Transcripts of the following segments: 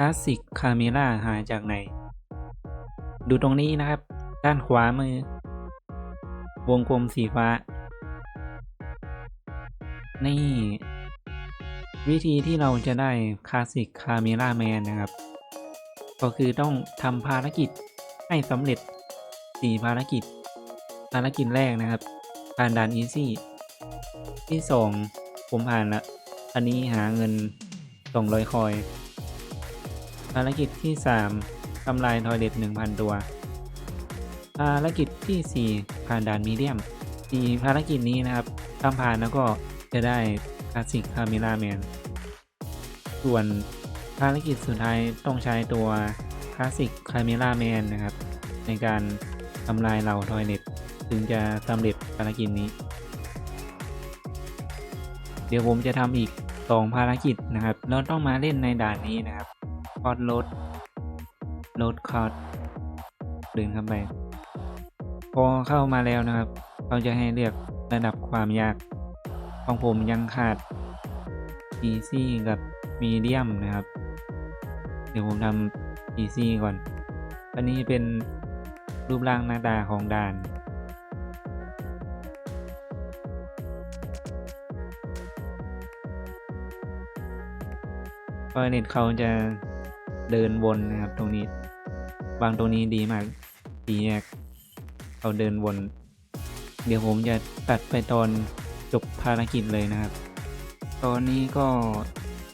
ลาสสิกคาเมล่าหาจากไหน ดูตรงนี้นะครับ ด้านขวามือ วงกลมสีฟ้า นี่ วิธีที่เราจะได้คลาสสิกคาเมล่าแมนนะครับ ก็คือต้องทำภารกิจให้สำเร็จ4ภารกิจ ภารกิจแรกนะครับผ่านด่านอีซี่ที่2ผมผ่านละ อันนี้หาเงิน200คอย ภารกิจที่ 3 ทำลายทอยเล็ต1,000 ตัว ภารกิจทีสี่ 4 ผ่านด่านมีเดียม4ภารกิจนี้นะครับทำผ่านแล้วก็จะได้คลาสสิกคาเมล่าแมน ส่วนภารกิจสุดท้ายต้องใช้ตัวคลาสสิกคาเมล่าแมนนะครับ ในการทำลายเหล่าทอยเล็ตถึงจะสำเร็จภารกิจนี้ เดี๋ยวผมจะทำอีก 2 ภารกิจนะครับ เราต้องมาเล่นในด่านนี้นะครับ คอร์ดรถรถคอร์ดเดินเข้าไป พอเข้ามาแล้วนะครับ เขาจะให้เลือกระดับความยาก ของผมยังขาด easy กับ medium นะครับ เดี๋ยวผมทำ easy ก่อน อันนี้เป็นรูปร่างหน้าตาของด่านพอเน็ตเขาจะ เดินวนนะครับตรงนี้วางตรงนี้ดีมากดีแยกเขาเดินวน เดี๋ยวผมจะตัดไปตอนจบภารกิจเลยนะครับ ตอนนี้ก็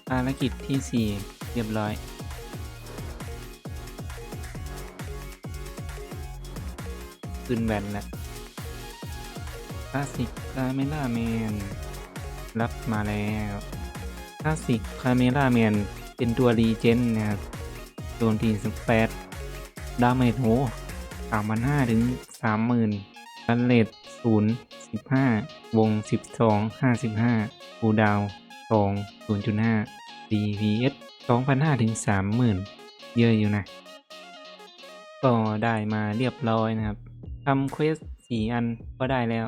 ภารกิจที่ 4 เรียบร้อย ขึ้นแบนแล้วคลาสสิกคาเมล่าแมนรับมาแล้วคลาสสิกคาเมล่าแมนเป็นตัวรีเจนนะครับ โดนทีสแปดดาเมจโหสามพันห้าถึงสามหมื่นรันเลทศูนย์สิบห้าวงสิบสองห้าสิบห้าฟูดาวสองศูนย์จุดห้า DPS สองพันห้าถึงสามหมื่นเยอะอยู่นะ ก็ได้มาเรียบร้อยนะครับทำเควสสี่อันก็ได้แล้ว